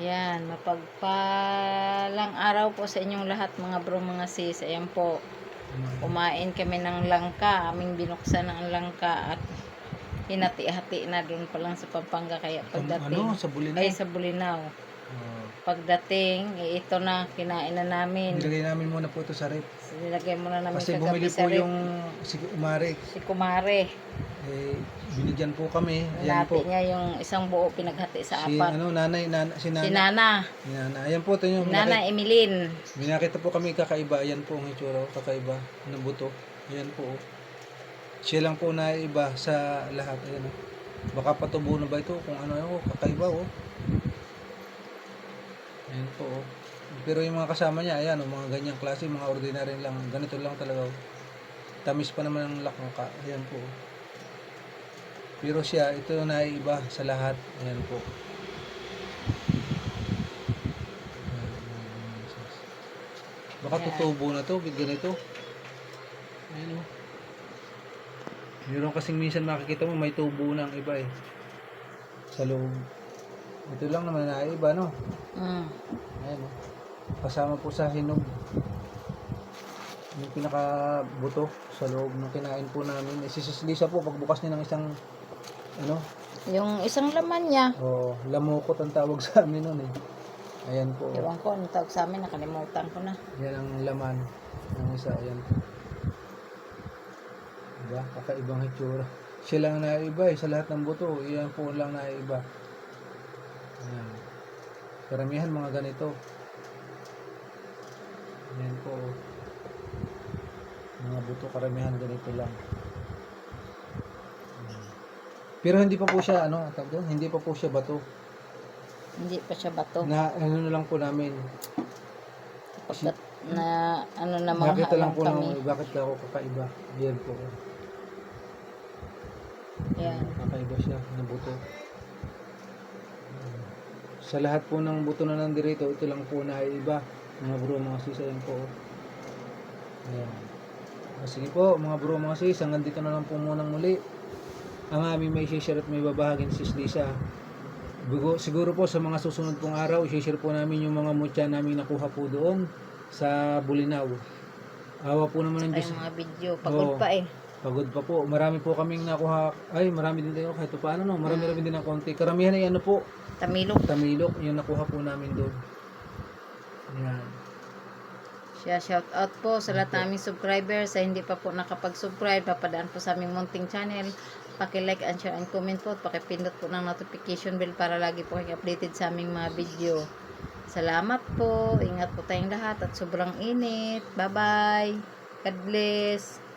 Ayan, mapagpalang araw po sa inyong lahat mga bro, mga sis. Ayan po, kumain kami ng langka. Aming binuksan ang langka at hinati-hati na doon pa lang sa Pampanga. Kaya pagdating, ano, sa Bulinaw? Ay, sa Bulinaw. Uh, pagdating, eh, ito na, kinain na namin. Nilagay namin muna po ito sa rep. Nilagay muna namin Kasi bumili po yung si Kumare. Si Kumare. Eh, binigyan po kami. Ayan Nati po. niya yung isang buo pinaghati sa Si apat. ano, nanay, nana, si nana. Si Nana. Si nana. Ayan po, ito yung Si Nana Emilin. Binakita po kami kakaiba. Ayan po ang itsura. Kakaiba ng buto. Ayan po. oh. Siya lang po na iba sa lahat. Ayan oh. Baka patubo na ba ito kung ano oh, kakaiba oh. Ayan po oh. Pero yung mga kasama niya, ayan oh, mga ganyang klase, mga ordinary lang. Ganito lang talaga oh. Tamis pa naman ang lakangka. Ayan po oh. Pero siya, ito na iba sa lahat. Ayan po. Baka tutubo na to, ganito. Ayan o. Meron kasing minsan makikita mo may tubo ng iba eh. Sa loob. Ito lang naman na iba no. Mm. Ayan o. Kasama po sa hinog. Yung pinaka buto sa loob ng kinain po namin. Eh, si Sis Lisa po pagbukas niya ng isang ano, Yung isang laman niya. oh, lamukot ang tawag sa amin noon eh. Ayan po. Ewan ko, ano tawag sa amin, nakalimutan ko na. Yan ang laman ng isa. Ayan. Diba? Kakaibang hitsura. Siya lang naiba eh. Sa lahat ng buto. Iyan po lang naiba. Ayan. Karamihan mga ganito. Ayan po. Mga buto karamihan ganito lang. Pero hindi pa po siya ano, tawag doon, hindi pa po siya bato. Hindi pa siya bato. Na ano na lang po namin. Pagkat na ano na mga Nakita lang po kami. ng bakit ako kakaiba. Ayan po. Yan. Kakaiba siya ng buto. Sa lahat po ng buto na nandirito, ito lang po na iba. Mga bro, mga sis, ayan po. Ayan. Sige po, mga bro, mga sis, hanggang dito na lang po munang muli. Ang aming may share at may babahagin sis Lisa. Siguro po sa mga susunod pong araw, i-share po namin yung mga mutya namin nakuha po doon sa Bulinaw. Awa po naman ng Ay, Diyos. mga video. Pagod Oo. pa eh. Pagod pa po. Marami po kaming nakuha. Ay, marami din tayo. Kahit pa paano, no? Marami rin din ng konti. Karamihan ay ano po, Tamilok. tamilok. Yung nakuha po namin doon. Ayan. Siya, shout out po sa lahat naming subscribers. Sa hindi pa po nakapag-subscribe, papadaan po sa aming munting channel. Paki-like and share and comment po. At pakipindot po ng notification bell para lagi po kayo updated sa aming mga video. Salamat po. Ingat po tayong lahat at sobrang init. Bye-bye. God bless.